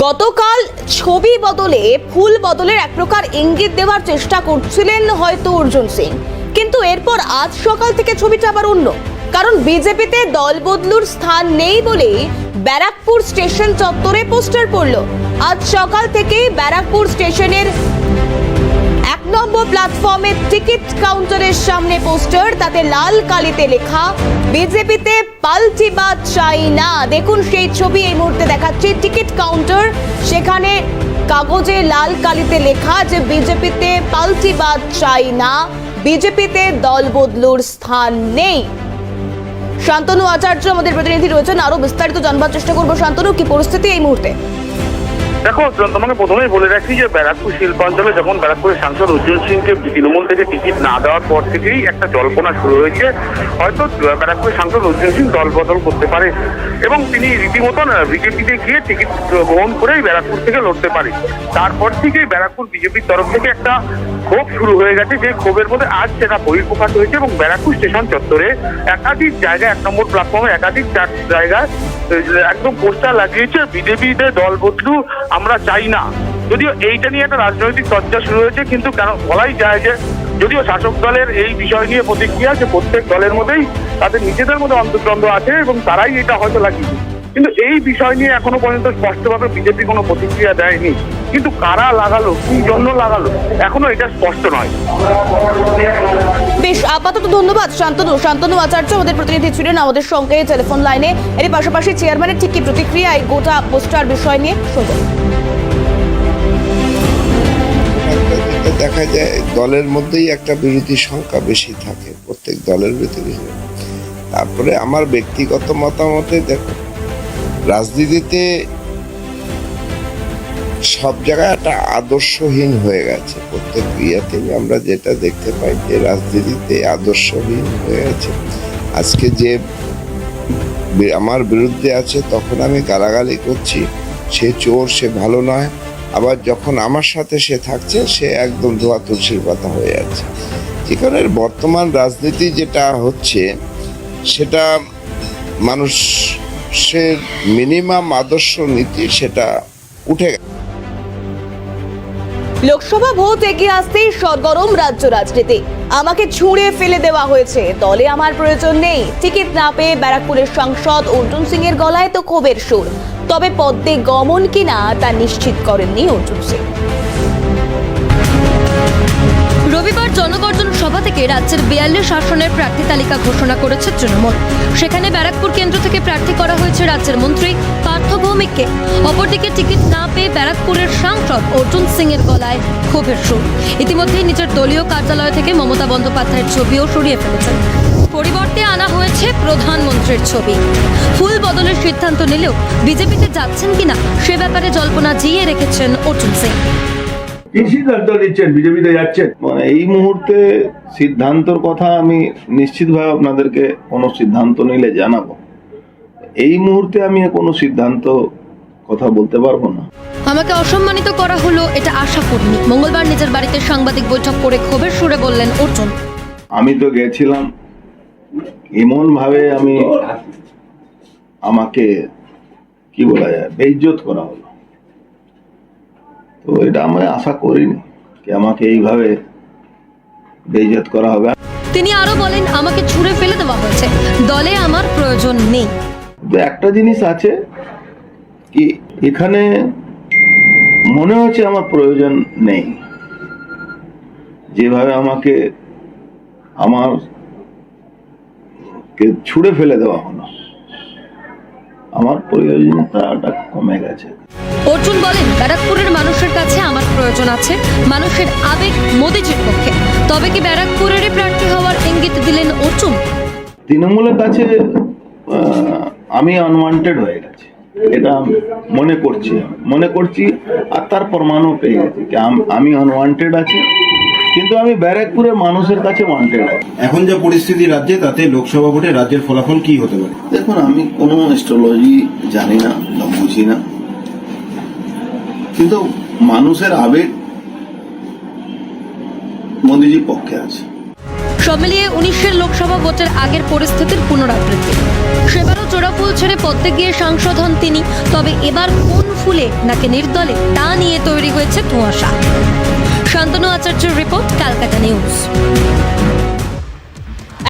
গতকাল ছবি বদলে ফুল বদলের এক প্রকার ইঙ্গিত দেওয়ার চেষ্টা করছিলেন হয়তো অর্জুন সিং। কিন্তু এরপর আজ সকাল থেকে ছবিটা আবার অন্য। কারণ বিজেপিতে দল বদলুর স্থান নেই বলেই ব্যারাকপুর স্টেশন চত্বরে পোস্টার পড়ল। আজ সকাল থেকেই ব্যারাকপুর স্টেশনের নম্বর প্ল্যাটফর্মে টিকিট কাউন্টারের সামনে পোস্টার তাতে লাল কালিতে লেখা, বিজেপিতে পাল্টিবাদ চাই না। দেখুন সেই ছবি এই মুহূর্তে দেখাচ্ছি। টিকিট কাউন্টার সেখানে কাগজে লাল কালিতে লেখা যে বিজেপিতে পাল্টিবাদ চাই না, বিজেপিতে দল বদলুর স্থান নেই। শান্তনু আচার্য আমাদের প্রতিনিধি রয়েছেন। আরও বিস্তারিত জানবার চেষ্টা করব। শান্তনু, কি পরিস্থিতি এই মুহূর্তে? দেখো তোমাকে প্রথমেই বলে রাখি যে ব্যারাকপুর শিল্পাঞ্চলে যখন ব্যারাকপুরের সাংসদ অর্জুন সিংকে তৃণমূল থেকে টিকিট না দেওয়ার পর থেকেই একটা জল্পনা শুরু হয়েছে। হয়তো ব্যারাকপুরের সাংসদ অর্জুন সিং দল বদল করতে পারে এবং তিনি রীতিমতন বিজেপিতে গিয়ে টিকিট গ্রহণ করেই ব্যারাকপুর থেকে লড়তে পারে। তারপর থেকেই ব্যারাকপুর বিজেপির তরফ থেকে একটা ক্ষোভ শুরু হয়ে গেছে, যে ক্ষোভের মধ্যে আজ সেটা বহিঃপ্রকাশ হয়েছে এবং ব্যারাকপুর স্টেশন চত্বরে একাধিক জায়গায়, এক নম্বর প্ল্যাটফর্মে একাধিক জায়গায় একদম পোস্টার লাগিয়েছে, বিজেপিতে দল বদলু, আমরা চাই না। যদিও এইটা নিয়ে একটা রাজনৈতিক চর্চা শুরু হয়েছে, কিন্তু কেন বলাই যায় যে, যদিও শাসক দলের এই বিষয় নিয়ে প্রতিক্রিয়া যে প্রত্যেক দলের মধ্যেই তাদের নিজেদের মধ্যে অন্তর্দ্বন্দ্ব আছে এবং তারাই এটা হয়তো লাগিয়েছে কিন্তু এই বিষয় নিয়ে এখনও পর্যন্ত স্পষ্টভাবে বিজেপি কোনো প্রতিক্রিয়া দেয়নি। কিন্তু কারা লাগালো কি জন্য লাগালো এখনও এটা স্পষ্ট নয়। বেশ আপাতত ধন্যবাদ শান্তনু। শান্তনু আচার্য আমাদের প্রতিনিধি ছিলেন আমাদের সঙ্গে টেলিফোন লাইনে। এর পাশাপাশি চেয়ারম্যানের ঠিক কি প্রতিক্রিয়া এই গোটা পোস্টার বিষয় নিয়ে শুনব দেখা যায় দলের মধ্যেই একটা বিরোধী সংখ্যা বেশি থাকে প্রত্যেক দলের ভিতরে তারপরে আমার ব্যক্তিগত মতামতে দেখো রাজনীতিতে সব জায়গায় একটা আদর্শহীন হয়ে গেছে। প্রত্যেক ইয়েতেই আমরা যেটা দেখতে পাই যে রাজনীতিতে আদর্শহীন হয়ে গেছে। আজকে যে আমার বিরুদ্ধে আছে, তখন আমি গালাগালি করছি। সে চোর, সে ভালো নয়। আবার যখন আমার সাথে সে থাকছে, সে একদম ধোয়া তুলসীর পাতা হয়ে যাচ্ছে। যেখানে বর্তমান রাজনীতি যেটা হচ্ছে, সেটা মানুষের মিনিমাম আদর্শ নীতি সেটা উঠে গেছে। লোকসভা ভোট এগিয়ে আসতেই সরগরম রাজ্য রাজনীতি। আমাকে ছুঁড়ে ফেলে দেওয়া হয়েছে। দলে আমার প্রয়োজন নেই। টিকিট না পেয়ে ব্যারাকপুরের সাংসদ অর্জুন সিং এর গলায় তো ক্ষোভের সুর। তবে পদ্মে গমন কিনা তা নিশ্চিত করেননি অর্জুন সিং। রবিবার জনগর্জন সভা থেকে রাজ্যের বিয়াল্লিশ আসনের প্রার্থী তালিকা ঘোষণা করেছে তৃণমূল। সেখানে ব্যারাকপুর কেন্দ্র থেকে প্রার্থী করা হয়েছে রাজ্যের মন্ত্রী পার্থ ভৌমিককে। অপরদিকে টিকিট না পেয়ে ব্যারাকপুরের সাংসদ অর্জুন সিং এর গলায় ক্ষোভের সুর। ইতিমধ্যেই নিজের দলীয় কার্যালয় থেকে মমতা বন্দ্যোপাধ্যায়ের ছবিও সরিয়ে ফেলেছেন। পরিবর্তে আনা হয়েছে প্রধানমন্ত্রীর ছবি। ফুল বদলের সিদ্ধান্ত নিলেও বিজেপিতে যাচ্ছেন কিনা সে ব্যাপারে জল্পনা জিয়ে রেখেছেন অর্জুন সিং। কি সিদ্ধান্ত নিচ্ছেন বিজেপিতে যাচ্ছেন। মানে এই মুহূর্তে সিদ্ধান্তর কথা আমি নিশ্চিতভাবে আপনাদেরকে কোনো সিদ্ধান্ত নিলে জানাব। এই মুহূর্তে আমি কোনো সিদ্ধান্ত কথা বলতে পারব না। আমাকে অসম্মানিত করা হলো এটা আশা করিনি। মঙ্গলবার নিজের বাড়িতে সাংবাদিক বৈঠক করে ক্ষোভের সুরে বললেন অর্জুন। আমি তো গেছিলাম। এমন ভাবে আমি আমাকে কি বলা যায় বেইজ্জত করা হলো। তো এটা আমি আশা করিনি কি আমাকে এইভাবে বেইজ্জত করা হবে। তিনি আরও বলেন আমাকে ছুঁড়ে ফেলে দেওয়া হয়েছে। দলে আমার প্রয়োজন নেই। একটা জিনিস আছে কি এখানে মনে হচ্ছে আমার প্রয়োজন নেই। যেভাবে আমাকে আমার কে ছুঁড়ে ফেলে দেওয়া হলো আমার প্রয়োজনীয়তাটা কমে গেছে। অর্জুন বলেন ব্যারাকপুরের মানুষের কাছে আমার প্রয়োজন আছে। মানুষের আবেগ মোদিজির পক্ষে। তবে কি ব্যারাকপুরেরই প্রার্থী হওয়ার ইঙ্গিত দিলেন অর্জুন? তৃণমূলের কাছে আমি আনওয়ান্টেড হয়ে গেছি। এটা মনে করছি মনে করছি আর তার প্রমাণও পেয়ে গেছি কি আম- আমি আনওয়ান্টেড আছি কিন্তু আমি ব্যারাকপুরের মানুষের কাছে ওয়ান্টেড আছি। এখন যা পরিস্থিতি রাজ্যে তাতে লোকসভা ভোটে রাজ্যের ফলাফল কি হতে পারে? দেখুন আমি কোনো অ্যাস্ট্রোলজি জানি না বা বুঝি না। কিন্তু মানুষের আবেগ মোদিজির পক্ষে আছে। সব মিলিয়ে উনিশের লোকসভা ভোটের আগের পরিস্থিতির পুনরাবৃত্তি। সেবারও চোরা ফুল ছেড়ে পদ্মে গিয়ে সাংসদ হন তিনি। তবে এবার কোন ফুলে নাকি নির্দলে তা নিয়ে তৈরি হয়েছে ধোঁয়াশা। শান্তনু আচার্যের রিপোর্ট ক্যালকাটা নিউজ।